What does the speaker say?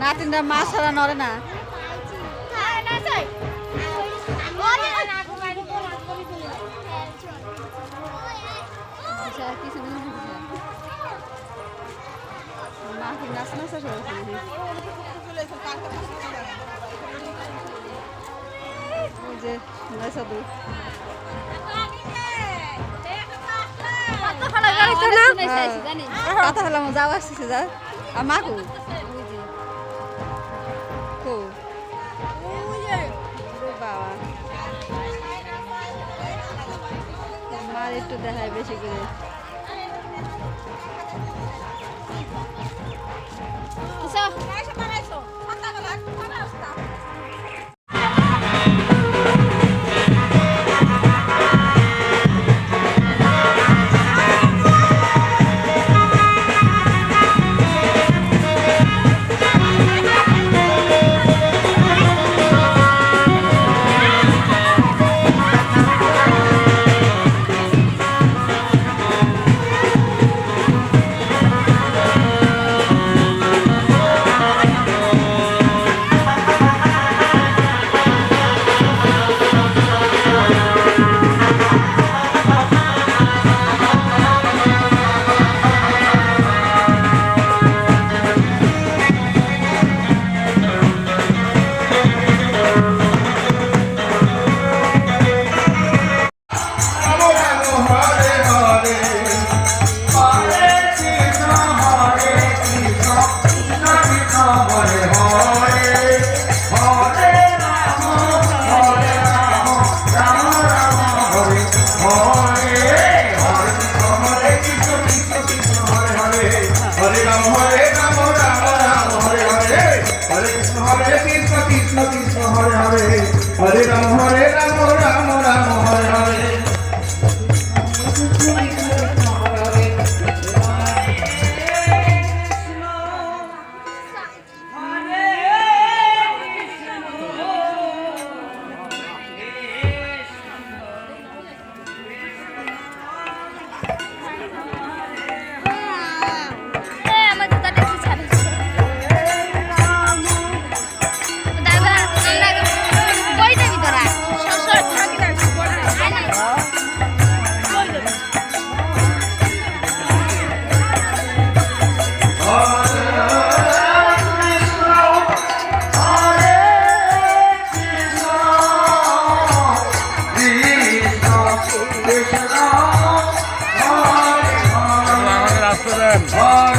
নাতিনটা মা ছাড়া নড়ে না। আচ্ছা, যে নয়সাদু কথা হলাম যাও আসছে যা। আর মা মার একটু দেখায় বেশি করে। হরে রাম হরে রাম Adam.